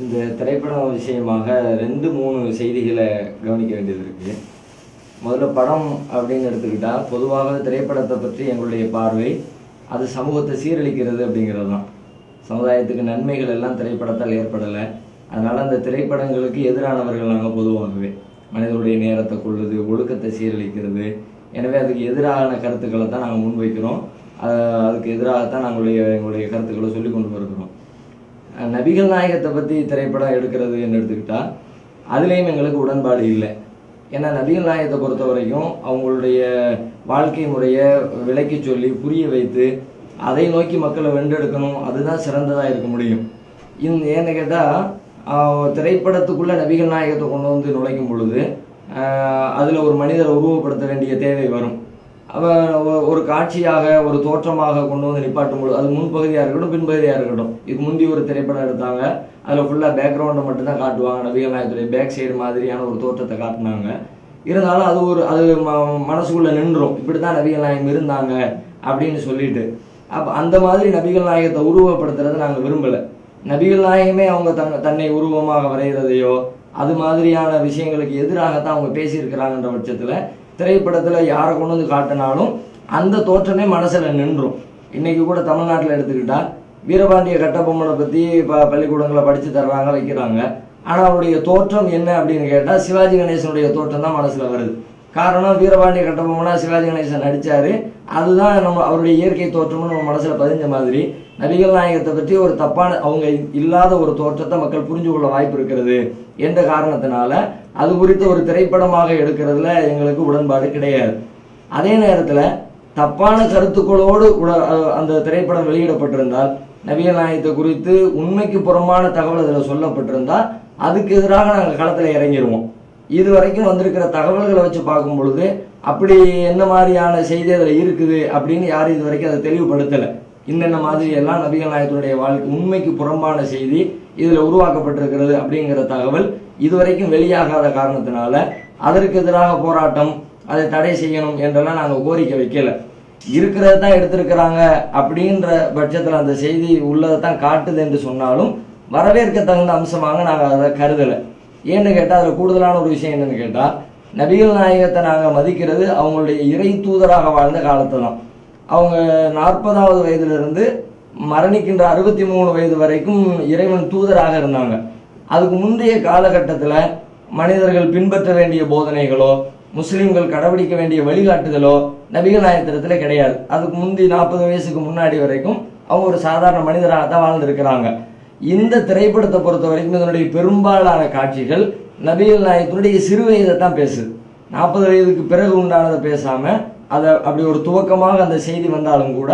இந்த திரைப்படம் விஷயமாக ரெண்டு மூணு செய்திகளை கவனிக்க வேண்டியது இருக்குது முதல்ல படம் அப்படின்னு எடுத்துக்கிட்டால் பொதுவாக திரைப்படத்தை பற்றி எங்களுடைய பார்வை அது சமூகத்தை சீரழிக்கிறது அப்படிங்கிறது தான். சமுதாயத்துக்கு நன்மைகள் எல்லாம் திரைப்படத்தால் ஏற்படலை. அதனால் அந்த திரைப்படங்களுக்கு எதிரானவர்கள் நாங்கள் பொதுவாகவே. மனிதனுடைய நேரத்தை கொள்ளுது ஒழுக்கத்தை சீரழிக்கிறது. எனவே அதுக்கு எதிரான கருத்துக்களை தான் நாங்கள் முன்வைக்கிறோம். அஹ் அதுக்கு எதிராகத்தான் நாங்களுடைய எங்களுடைய கருத்துக்களை சொல்லி கொண்டு வருகிறோம். நபிகள் நாயகத்தை பற்றி திரைப்படம் எடுக்கிறதுன்னு எடுத்துக்கிட்டால் அதுலேயும் எங்களுக்கு உடன்பாடு இல்லை. ஏன்னா நபிகள் நாயகத்தை பொறுத்த வரைக்கும் அவங்களுடைய வாழ்க்கை முறையை விளக்கி சொல்லி புரிய வைத்து அதை நோக்கி மக்களை வென்றெடுக்கணும். அதுதான் சிறந்ததாக இருக்க முடியும். இந் ஏன்னு கேட்டால் திரைப்படத்துக்குள்ளே நபிகள் நாயகத்தை கொண்டு வந்து நுழைக்கும் பொழுது அதில் ஒரு மனிதரை உருவப்படுத்த வேண்டிய தேவை வரும். அவன் ஒரு காட்சியாக ஒரு தோற்றமாக கொண்டு வந்து நிப்பாட்டும் பொழுது அது முன்பகுதியாக இருக்கட்டும் பின்பகுதியாக இருக்கட்டும். இதுக்கு முந்தி ஒரு திரைப்படம் எடுத்தாங்க. அதில் ஃபுல்லாக பேக்ரவுண்டை மட்டும்தான் காட்டுவாங்க. நபிகள் நாயகத்துடைய பேக் சைடு மாதிரியான ஒரு தோற்றத்தை காட்டினாங்க. இருந்தாலும் அது ஒரு அது ம- மனசுக்குள்ளே நின்றும். இப்படி தான் நபிகள் நாயகம் இருந்தாங்க அப்படின்னு சொல்லிட்டு. அப்போ அந்த மாதிரி நபிகள் நாயகத்தை உருவப்படுத்துறதை நாங்கள் விரும்பலை. நபிகள் நாயகமே அவங்க தன் தன்னை உருவமாக வரைகிறதையோ அது மாதிரியான விஷயங்களுக்கு எதிராகத்தான் அவங்க பேசியிருக்கிறாங்கன்ற பட்சத்தில் திரைப்படத்தில் யாரை கொண்டு வந்து காட்டினாலும் அந்த தோற்றமே மனசில் நின்றும். இன்றைக்கி கூட தமிழ்நாட்டில் எடுத்துக்கிட்டால் வீரபாண்டிய கட்டபொம்மனை பற்றி ப பள்ளிக்கூடங்களை படித்து தர்றாங்க வைக்கிறாங்க. ஆனால் அவருடைய தோற்றம் என்ன அப்படின்னு கேட்டால் சிவாஜி கணேசனுடைய தோற்றம் தான் மனசில் வருது. காரணம் வீரபாண்டிய கட்டபொம்மனா சிவாஜி கணேசன் நடித்தார் அதுதான் நம்ம அவருடைய இயற்கை தோற்றம்னு நம்ம மனசில் பதிஞ்ச மாதிரி. நபிகள் நாயகத்தை பற்றி ஒரு தப்பான அவங்க இல்லாத ஒரு தோற்றத்தை மக்கள் புரிஞ்சு கொள்ள வாய்ப்பு இருக்கிறது என்ற காரணத்தினால அது குறித்த ஒரு திரைப்படமாக எடுக்கிறதுல எங்களுக்கு உடன்பாடு கிடையாது. அதே நேரத்தில் தப்பான கருத்துக்களோடு உட அந்த திரைப்படம் வெளியிடப்பட்டிருந்தால் நவீன நாயகத்தை குறித்து உண்மைக்கு புறமான தகவல் அதில் சொல்லப்பட்டிருந்தால் அதுக்கு எதிராக நாங்கள் களத்தில் இறங்கிடுவோம் இது வரைக்கும் வந்திருக்கிற தகவல்களை வச்சு பார்க்கும் பொழுது அப்படி என்ன மாதிரியான செய்தி அதில் இருக்குது அப்படின்னு யாரும் இது வரைக்கும் அதை தெளிவுபடுத்தலை. இன்னென்ன மாதிரி எல்லாம் நபிகள் நாயகத்தினுடைய வாழ்க்கை உண்மைக்கு புறம்பான செய்தி இதில் உருவாக்கப்பட்டிருக்கிறது அப்படிங்கிற தகவல் இதுவரைக்கும் வெளியாகாத காரணத்தினால அதற்கு எதிராக போராட்டம் அதை தடை செய்யணும் என்றெல்லாம் நாங்கள் கோரிக்கை வைக்கல. இருக்கிறது தான் எடுத்திருக்கிறாங்க அப்படின்ற பட்சத்தில் அந்த செய்தி உள்ளதை தான் காட்டுது என்று சொன்னாலும் வரவேற்க தகுந்த அம்சமாக நாங்கள் அதை கருதலை. ஏன்னு கேட்டால் அதில் கூடுதலான ஒரு விஷயம் என்னன்னு கேட்டால் நபிகள் நாயகத்தை நாங்கள் மதிக்கிறது அவங்களுடைய இறை தூதராக வாழ்ந்த காலத்தை தான் அவங்க நாற்பதாவது வயதிலிருந்து மரணிக்கின்ற அறுபத்தி மூணு வயது வரைக்கும் இறைவன் தூதராக இருந்தாங்க. அதுக்கு முந்தைய காலகட்டத்தில் மனிதர்கள் பின்பற்ற வேண்டிய போதனைகளோ முஸ்லீம்கள் கடைபிடிக்க வேண்டிய வழிகாட்டுதலோ நபிகள் நாயத்திரத்தில் கிடையாது. அதுக்கு முந்தி நாற்பது வயசுக்கு முன்னாடி வரைக்கும் அவங்க ஒரு சாதாரண மனிதராக தான் வாழ்ந்துருக்கிறாங்க. இந்த திரைப்படத்தை பொறுத்த வரைக்கும் இதனுடைய பெரும்பாலான காட்சிகள் நபிகள் நாயகத்தினுடைய சிறு வயதை தான் பேசுது. நாற்பது வயதுக்கு பிறகு உண்டானதை பேசாமல் அதை அப்படி ஒரு துவக்கமாக அந்த செய்தி வந்தாலும் கூட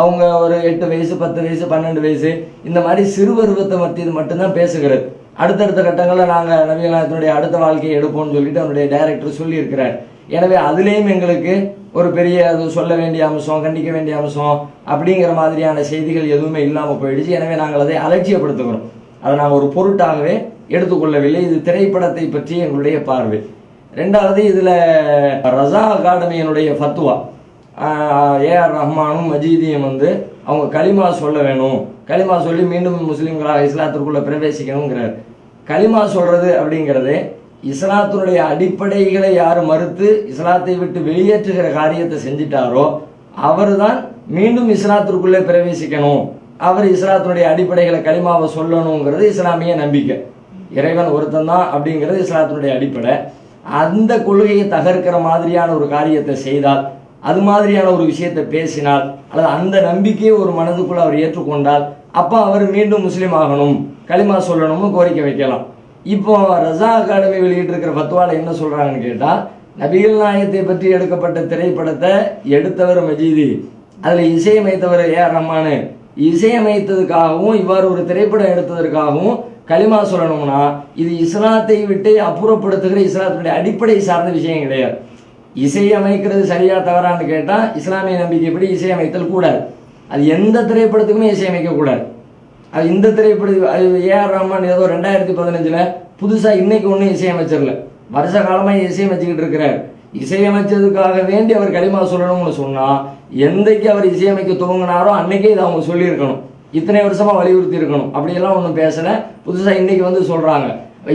அவங்க ஒரு எட்டு வயசு பத்து வயசு பன்னெண்டு வயசு இந்த மாதிரி சிறு பருவத்தை மத்தியது மட்டும்தான் பேசுகிறது. அடுத்தடுத்த கட்டங்களில் நாங்கள் நவீனத்தினுடைய அடுத்த வாழ்க்கையை எடுப்போம்னு சொல்லிட்டு அவனுடைய டைரக்டர் சொல்லியிருக்கிறார். எனவே அதுலேயும் எங்களுக்கு ஒரு பெரிய அது சொல்ல வேண்டிய அம்சம் கண்டிக்க வேண்டிய அம்சம் அப்படிங்கிற மாதிரியான செய்திகள் எதுவுமே இல்லாமல் போயிடுச்சு. எனவே நாங்கள் அதை அலட்சியப்படுத்துகிறோம். அதை நாங்கள் ஒரு பொருட்டாகவே எடுத்துக்கொள்ளவில்லை. இது திரைப்படத்தை பற்றி எங்களுடைய பார்வை. ரெண்டாவது இதில் ரசா அகாடமியினுடைய ஃபத்துவா ஏஆர் ரஹ்மானும் மஜீதியும் வந்து அவங்க களிமா சொல்ல வேணும். களிமா சொல்லி மீண்டும் முஸ்லீம்களாக இஸ்லாத்திற்குள்ளே பிரவேசிக்கணுங்கிறார். களிமா சொல்கிறது அப்படிங்கிறது இஸ்லாத்தினுடைய அடிப்படைகளை யார் மறுத்து இஸ்லாத்தை விட்டு வெளியேற்றுகிற காரியத்தை செஞ்சிட்டாரோ அவர்தான் மீண்டும் இஸ்லாத்திற்குள்ளே பிரவேசிக்கணும். அவர் இஸ்லாத்தினுடைய அடிப்படைகளை களிமாவை சொல்லணுங்கிறது இஸ்லாமிய நம்பிக்கை. இறைவன் ஒருத்தன் தான் அப்படிங்கிறது இஸ்லாத்தினுடைய அடிப்படை. அந்த கொள்கையை தகர்க்கிற மாதிரியான ஒரு காரியத்தை செய்தால் அது மாதிரியான ஒரு விஷயத்தை பேசினால் அல்லது அந்த நம்பிக்கையை ஒரு மனதுக்குள்ள அவர் ஏற்றுக்கொண்டால் அப்போ அவர் மீண்டும் முஸ்லீம் ஆகணும். களிமா சொல்லணும்னு கோரிக்கை வைக்கலாம். இப்போ ரசா அகாடமி வெளியிட்டிருக்கிற ஃபத்வால என்ன சொல்கிறாங்கன்னு கேட்டால் நபிகள் நாயகத்தை பற்றி எடுக்கப்பட்ட திரைப்படத்தை எடுத்தவர் மஜீதி அதில் இசையமைத்தவர் ஏ ஆர் ரஹ்மானு. இசையமைத்ததுக்காகவும் இவ்வாறு ஒரு திரைப்படம் எடுத்ததற்காகவும் களிமா சொல்லணும்னா இது இஸ்லாத்தை விட்டு அப்புறப்படுத்துகிற இஸ்லாத்தினுடைய அடிப்படை சார்ந்த விஷயம் கிடையாது. இசையமைக்கிறது சரியா தவறான்னு கேட்டால் இஸ்லாமிய நம்பிக்கைப்படி இசையமைத்தல் கூடாது? அது எந்த திரைப்படத்துக்குமே இசையமைக்கக்கூடாது அது இந்த திரைப்பட அது ஏஆர் ரஹ்மான் ஏதோ ரெண்டாயிரத்தி பதினஞ்சில் புதுசாக இன்னைக்கு ஒன்றும் இசையமைச்சிடல வருஷ காலமாக இசையமைச்சுக்கிட்டு இருக்கிறார். இசையமைச்சதுக்காக வேண்டி அவர் களிமா சொல்லணும்னு சொன்னால் எந்தைக்கு அவர் இசையமைக்க துவங்கினாரோ அன்னைக்கே இதை அவங்க சொல்லியிருக்கணும். இத்தனை வருஷமாக வலியுறுத்தி இருக்கணும் அப்படியெல்லாம் ஒன்றும் பேசலை. புதுசாக இன்னைக்கு வந்து சொல்கிறாங்க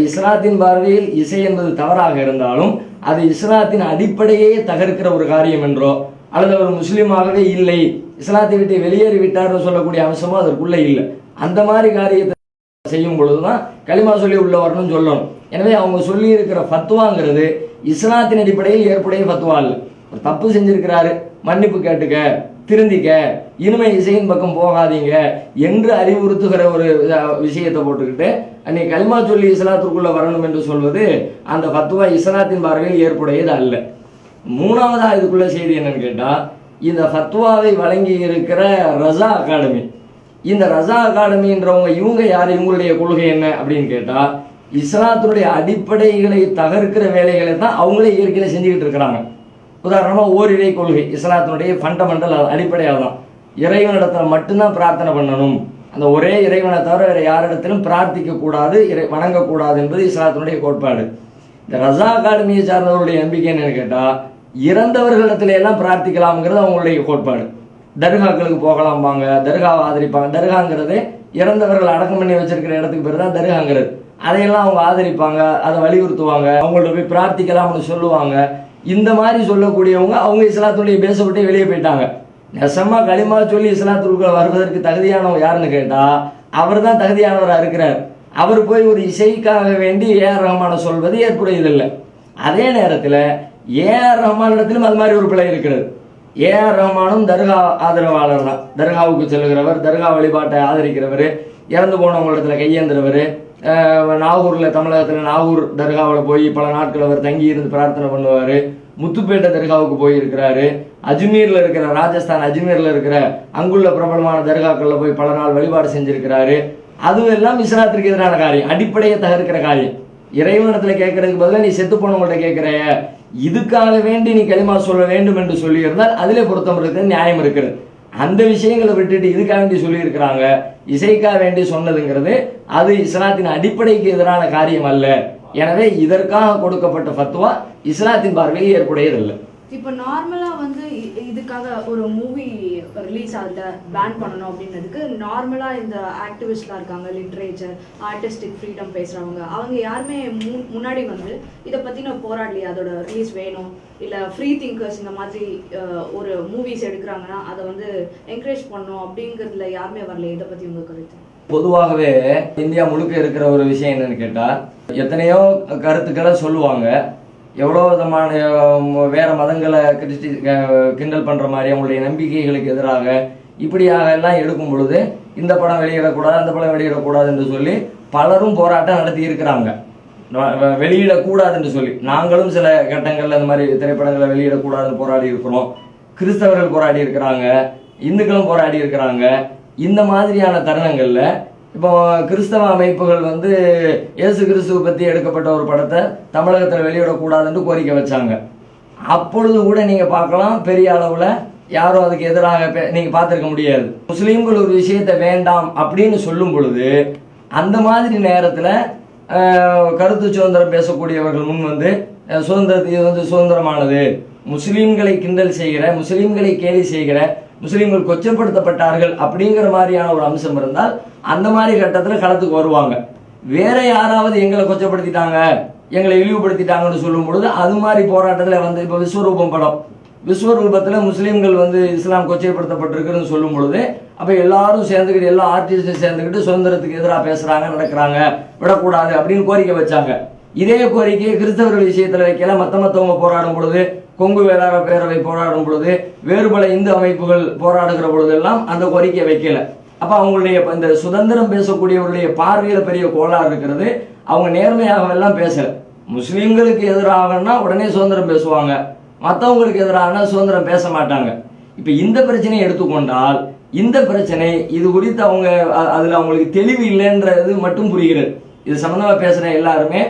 இஸ்லாத்தின் பார்வையில் இசை என்பது தவறாக இருந்தாலும் அது இஸ்லாத்தின் அடிப்படையே தகர்க்கிற ஒரு காரியம் என்றோ அல்லது அவர் முஸ்லீமாகவே இல்லை இஸ்லாத்தை விட்டு வெளியேறி விட்டார்னு சொல்லக்கூடிய அம்சமும் அதற்குள்ளே இல்லை. அந்த மாதிரி காரியத்தை செய்யும் பொழுது தான் களிமா சொல்லி உள்ள வரணும்னு சொல்லணும். எனவே அவங்க சொல்லி இருக்கிற ஃபத்வாங்கிறது இஸ்லாத்தின் அடிப்படையில் ஏற்புடைய ஃபத்வா இல்லை தப்பு செஞ்சிருக்கிறாரு மன்னிப்பு கேட்டுக்க. திருந்திக்க. இனிமை இசையின் பக்கம் போகாதீங்க என்று அறிவுறுத்துகிற ஒரு விஷயத்தை போட்டுக்கிட்டு அன்னைக்கு கல்மா சொல்லி இஸ்லாத்திற்குள்ள வரணும் என்று சொல்வது அந்த ஃபத்வா இஸ்லாத்தின் பார்வையில் ஏற்புடையது அல்ல. மூணாவதா இதுக்குள்ள செய்தி என்னன்னு கேட்டா இந்த ஃபத்வாவை வழங்கி இருக்கிற ரசா அகாடமி. இந்த ரசா அகாடமின்றவங்க இவங்க யார் இவங்களுடைய கொள்கை என்ன அப்படின்னு கேட்டா இஸ்லாத்தினுடைய அடிப்படைகளை தகர்க்கிற வேலைகளை தான் அவங்களே இயற்கையில செஞ்சுக்கிட்டு இருக்கிறாங்க. உதாரணமாக ஓரிரை கொள்கை இஸ்லாத்தினுடைய ஃபண்டமெண்டல் அடிப்படையாக தான் இறைவனிடத்தில் மட்டும்தான் பிரார்த்தனை பண்ணணும். அந்த ஒரே இறைவனை தவிர வேறு யாரிடத்திலும் பிரார்த்திக்க கூடாது இறை வணங்கக்கூடாது என்பது இஸ்லாத்தினுடைய கோட்பாடு. இந்த ரசா அகாடமியை சார்ந்தவர்களுடைய நம்பிக்கை என்னன்னு கேட்டால் இறந்தவர்களிடத்துல எல்லாம் பிரார்த்திக்கலாம்ங்கிறது அவங்களுடைய கோட்பாடு. தர்காக்களுக்கு போகலாம்பாங்க தர்காவை ஆதரிப்பாங்க. தர்காங்கிறது இறந்தவர்கள் அடக்கம் பண்ணி வச்சிருக்கிற இடத்துக்கு பேர் தான் தர்காங்கிறது. அதையெல்லாம் அவங்க ஆதரிப்பாங்க அதை வலியுறுத்துவாங்க. அவங்கள்ட்ட போய் பிரார்த்திக்கலாம்னு சொல்லுவாங்க. இந்த மாதிரி சொல்லக்கூடியவங்க அவங்க இஸ்லாத்துடைய பேசப்பட்டே வெளியே போயிட்டாங்க. நெசமா களிமா சொல்லி இஸ்லாத்துக்குள்ள வருவதற்கு தகுதியானவங்க யாருன்னு கேட்டால் அவர் தான் தகுதியானவராக இருக்கிறார். அவர் போய் ஒரு இசைக்காக வேண்டி ஏஆர் ரஹ்மான சொல்வது ஏற்புடையதில்லை. அதே நேரத்தில் ஏஆர் ரஹ்மான் இடத்திலும் அது மாதிரி ஒரு பிழை இருக்கிறது. ஏஆர் ரஹ்மானும் தர்கா ஆதரவாளர் தான் தர்காவுக்கு செல்கிறவர் தர்கா வழிபாட்டை ஆதரிக்கிறவர் இறந்து போனவங்களிடத்துல கையேந்துறவர் நாகூரில் தமிழகத்தில் நாகூர் தர்காவில் போய் பல நாட்கள் அவர் தங்கி இருந்து பிரார்த்தனை பண்ணுவார். முத்துப்பேட்டை தர்காவுக்கு போயிருக்கிறாரு. அஜ்மீரில் இருக்கிற ராஜஸ்தான் அஜ்மீரில் இருக்கிற அங்குள்ள பிரபலமான தர்காக்களில் போய் பல நாள் வழிபாடு செஞ்சுருக்கிறாரு. அதுவும் எல்லாம் இஸ்லாத்திற்கு எதிரான காரியம். அடிப்படையை தகர்க்கிற காரியம். இறைவனத்தில் கேட்கறதுக்கு பதிலாக நீ செத்து போனவங்கள்ட்ட கேட்குற இதுக்காக வேண்டி நீ களிமா சொல்ல வேண்டும் என்று சொல்லியிருந்தால் அதிலே பொருத்தம் இருக்குது நியாயம் இருக்குது. அந்த விஷயங்களை விட்டுட்டு இதுக்காக வேண்டி சொல்லியிருக்கிறாங்க. இசைக்காக வேண்டி சொன்னதுங்கிறது அது இஸ்லாத்தின் அடிப்படைக்கு எதிரான காரியம் அல்ல. எனவே இதற்காக கொடுக்கப்பட்ட ஃபத்வா இஸ்லாத்தின் பார்வையில் ஏற்புடையதில்லை. இப்போ நார்மலாக வந்து இதுக்காக ஒரு மூவி ரிலீஸ் ஆகுத பேன் பண்ணணும் அப்படின்றதுக்கு நார்மலாக இந்த ஆக்டிவிஸ்ட்லாம் இருக்காங்க லிட்ரேச்சர் ஆர்டிஸ்டிக் ஃப்ரீடம் பேசுகிறவங்க அவங்க யாருமே மு- முன்னாடி வந்து இதை பற்றி நான் போராடலையே? அதோட ரிலீஸ் வேணும்? இல்லை ஃப்ரீ திங்கர்ஸ் இந்த மாதிரி ஒரு மூவிஸ் எடுக்கிறாங்கன்னா அதை வந்து என்கரேஜ் பண்ணணும் அப்படிங்கிறதுல யாருமே வரல. இதை பற்றி உங்களுக்கு கருத்து? பொதுவாகவே இந்தியா முழுக்க இருக்கிற ஒரு விஷயம் என்னன்னு கேட்டால் எத்தனையோ கருத்துக்களை சொல்லுவாங்க. எவ்வளோ விதமான வேறு வேற மதங்களை கிறிஸ்டி கிண்டல் பண்ணுற மாதிரி அவங்களுடைய நம்பிக்கைகளுக்கு எதிராக இப்படியாக எல்லாம் எடுக்கும் பொழுது இந்த படம் வெளியிடக்கூடாது அந்த படம் வெளியிடக்கூடாது என்று சொல்லி பலரும் போராட்டம் நடத்தி இருக்கிறாங்க. வெளியிடக்கூடாது என்று வெளியிடக்கூடாதுன்னு சொல்லி. நாங்களும் சில கட்டங்களில் இந்த மாதிரி திரைப்படங்களை வெளியிடக்கூடாதுன்னு போராடி இருக்கிறோம். கிறிஸ்தவர்கள் போராடி இருக்கிறாங்க இந்துக்களும் போராடி இருக்கிறாங்க. இந்த மாதிரியான தருணங்களில் இப்போ கிறிஸ்தவ அமைப்புகள் வந்து இயேசு கிறிஸ்துவை பற்றி எடுக்கப்பட்ட ஒரு படத்தை தமிழகத்தில் வெளியிடக்கூடாதுன்னு கோரிக்கை வச்சாங்க. அப்பொழுது கூட நீங்கள் பார்க்கலாம் பெரிய அளவில் யாரும் அதுக்கு எதிராக பே- பார்த்துருக்க முடியாது. முஸ்லீம்கள் ஒரு விஷயத்தை வேண்டாம் அப்படின்னு சொல்லும் பொழுது அந்த மாதிரி நேரத்தில் கருத்து சுதந்திரம் பேசக்கூடியவர்கள் முன் வந்து சுதந்திரத்தை சுதந்திரத்து இது வந்து சுதந்திரமானது. முஸ்லீம்களை கிண்டல் செய்கிற முஸ்லீம்களை கேலி செய்கிற முஸ்லீம்கள் கொச்சப்படுத்தப்பட்டார்கள் அப்படிங்கிற மாதிரியான ஒரு அம்சம் இருந்தால் அந்த மாதிரி கட்டத்தில் களத்துக்கு வருவாங்க. வேற யாராவது எங்களை கொச்சப்படுத்திட்டாங்க எங்களை இழிவுபடுத்திட்டாங்கன்னு சொல்லும் பொழுது அது மாதிரி போராட்டத்தில் வந்து இப்போ விஸ்வரூபம் படம். விஸ்வரூபத்தில் முஸ்லீம்கள் வந்து இஸ்லாம் கொச்சைப்படுத்தப்பட்டிருக்குன்னு சொல்லும் பொழுது அப்போ எல்லாரும் சேர்ந்துக்கிட்டு எல்லா ஆர்டிஸ்டும் சேர்ந்துக்கிட்டு சுதந்திரத்துக்கு எதிராக பேசுகிறாங்க நடக்கிறாங்க. விடக்கூடாது அப்படின்னு கோரிக்கை வச்சாங்க. இதே கோரிக்கையை கிறிஸ்தவர்கள் விஷயத்தில் வைக்கல. மற்ற மற்றவங்க போராடும் பொழுது கொங்கு வேளாண் பேரவை போராடும் பொழுது வேறு பல இந்து அமைப்புகள் போராடுகிற பொழுதெல்லாம் அந்த கோரிக்கையை வைக்கல. அப்போ அவங்களுடைய இந்த சுதந்திரம் பேசக்கூடியவருடைய பார்வையில் பெரிய கோளாறு இருக்கிறது. அவங்க நேர்மையாக எல்லாம் பேசல. முஸ்லீம்களுக்கு எதிராகனா உடனே சுதந்திரம் பேசுவாங்க. மற்றவங்களுக்கு எதிராகனா சுதந்திரம் பேச மாட்டாங்க. இப்போ இந்த பிரச்சனையை எடுத்துக்கொண்டால் இந்த பிரச்சனை இது குறித்து அவங்க அதில் அவங்களுக்கு தெளிவு இல்லைன்றது மட்டும் புரிகிறது. இது சம்மந்தமாக பேசுகிற எல்லாருமே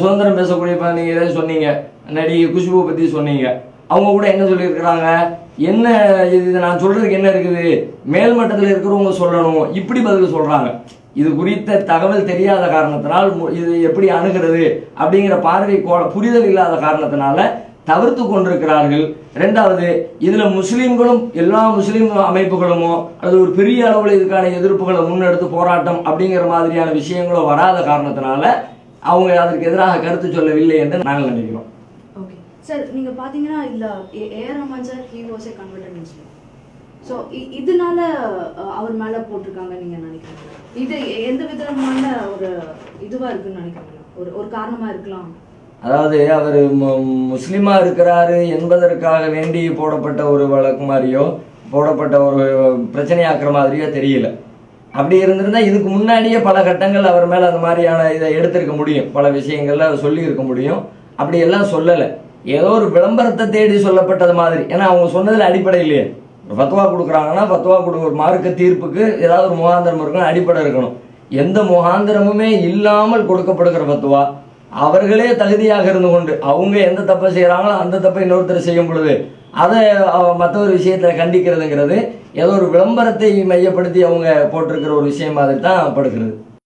சுதந்திரம் பேசக்கூடிய நீங்கள் சொன்னீங்க நடிகை குஷ்பு பற்றி சொன்னீங்க. அவங்க கூட என்ன சொல்லியிருக்கிறாங்க? என்ன இது நான் சொல்றதுக்கு என்ன இருக்குது? மேல்மட்டத்தில் இருக்கிறவங்க சொல்லணும். இப்படி பதில் சொல்றாங்க. இது குறித்த தகவல் தெரியாத காரணத்தினால் மு- இது எப்படி அணுகிறது அப்படிங்கிற பார்வை கோ- புரிதல் இல்லாத காரணத்தினால தவிர்த்து கொண்டிருக்கிறார்கள். ரெண்டாவது இதுல முஸ்லீம்களும் எல்லா முஸ்லீம் அமைப்புகளுமோ அல்லது ஒரு பெரிய அளவில் இதுக்கான எதிர்ப்புகளை முன்னெடுத்து போராட்டம் அப்படிங்கிற மாதிரியான விஷயங்களோ வராத காரணத்தினால அவங்க அதற்கு எதிராக கருத்து சொல்லவில்லை என்று நாங்கள் நினைக்கிறோம் சார் நீங்க பாத்தீங்கன்னா இல்ல A- A Rahman sir he was a converted Muslim so இதனால அவர் மேல போட்டிருக்காங்க நீங்க நினைக்கிறீங்க? இது எந்த விதமான ஒரு இதுவா இருக்குன்னு நினைக்கிறீங்க? ஒரு ஒரு காரணமா இருக்கலாம். அதாவது அவர் முஸ்லீமா இருக்கிறாரு என்பதற்காக வேண்டி போடப்பட்ட ஒரு வழக்கு மாதிரியோ போடப்பட்ட ஒரு பிரச்சனையாக்குற மாதிரியோ தெரியல. அப்படி இருந்திருந்தா இதுக்கு முன்னாடியே பல கட்டங்கள் அவர் மேல அந்த மாதிரியான இதை எடுத்திருக்க முடியும். பல விஷயங்கள்ல சொல்லி இருக்க முடியும். அப்படி எல்லாம் சொல்லலை. ஏதோ ஒரு விளம்பரத்தை தேடி சொல்லப்பட்டது மாதிரி. ஏன்னா அவங்க சொன்னதில் அடிப்படை இல்லையே. ஒரு கொடுக்குறாங்கன்னா ஃபத்துவா கொடுக்குற மார்க்க தீர்ப்புக்கு ஏதாவது ஒரு முகாந்திரம் இருக்கணும் அடிப்படை இருக்கணும். எந்த முகாந்திரமுமே இல்லாமல் கொடுக்கப்படுகிற ஃபத்துவா அவர்களே தகுதியாக இருந்து கொண்டு அவங்க எந்த தப்பை செய்கிறாங்களோ அந்த தப்பை இன்னொருத்தர் செய்யும் பொழுது அதை மற்ற ஒரு விஷயத்தை கண்டிக்கிறதுங்கிறது ஏதோ ஒரு விளம்பரத்தை மையப்படுத்தி அவங்க போட்டிருக்கிற ஒரு விஷயம் மாதிரி தான் படுகிறது.